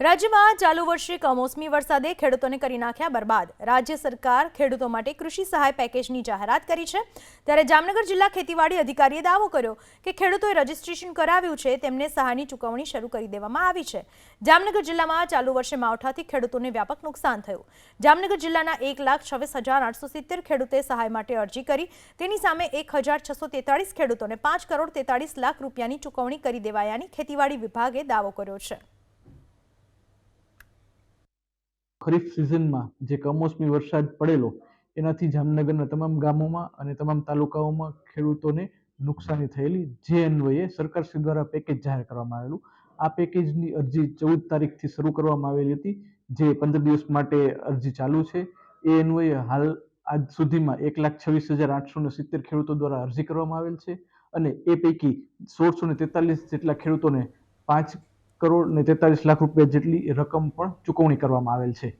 રાજ્યમાં ચાલુ વર્ષે કમોસમી વરસાદે ખેડૂતોને કરી નાખ્યા બરબાદ. રાજ્ય સરકાર ખેડૂતો માટે કૃષિ સહાય પેકેજની જાહેરાત કરી છે. ત્યારે જામનગર જિલ્લા ખેતીવાડી અધિકારીએ દાવો કર્યો કે ખેડૂતોએ રજીસ્ટ્રેશન કરાવ્યું છે, તેમને સહાયની ચૂકવણી શરૂ કરી દેવામાં આવી છે. જામનગર જિલ્લામાં ચાલુ વર્ષે માવઠાથી ખેડૂતોને વ્યાપક નુકસાન થયું. જામનગર જિલ્લાના એક લાખ છવ્વીસ હજાર આઠસો સિત્તેર ખેડૂતે સહાય માટે અરજી કરી. તેની સામે એક હજાર છસો તેતાળીસ ખેડૂતોને પાંચ કરોડ તેતાળીસ લાખ રૂપિયાની ચૂકવણી કરી દેવાયાની ખેતીવાડી વિભાગે દાવો કર્યો છે. ખરીફ સિઝનમાં જે કમોસમી વરસાદ પડેલો, એનાથી જામનગરના તમામ ગામોમાં અને તમામ તાલુકાઓમાં ખેડૂતોને નુકસાની થયેલી જે અન્વયે સરકારશ્રી દ્વારા પેકેજ જાહેર કરવામાં આવેલું. આ પેકેજની અરજી ચૌદ તારીખથી શરૂ કરવામાં આવેલી હતી, જે પંદર દિવસ માટે અરજી ચાલુ છે. એ અન્વયે હાલ આજ સુધીમાં એક લાખ છવ્વીસ હજાર આઠસો ને સિત્તેર ખેડૂતો દ્વારા અરજી કરવામાં આવેલ છે અને એ પૈકી સોળસો ને તેતાલીસ જેટલા ખેડૂતોને પાંચ કરોડ ને તેતાલીસ લાખ રૂપિયા જેટલી રકમ પણ ચૂકવણી કરવામાં આવેલ છે.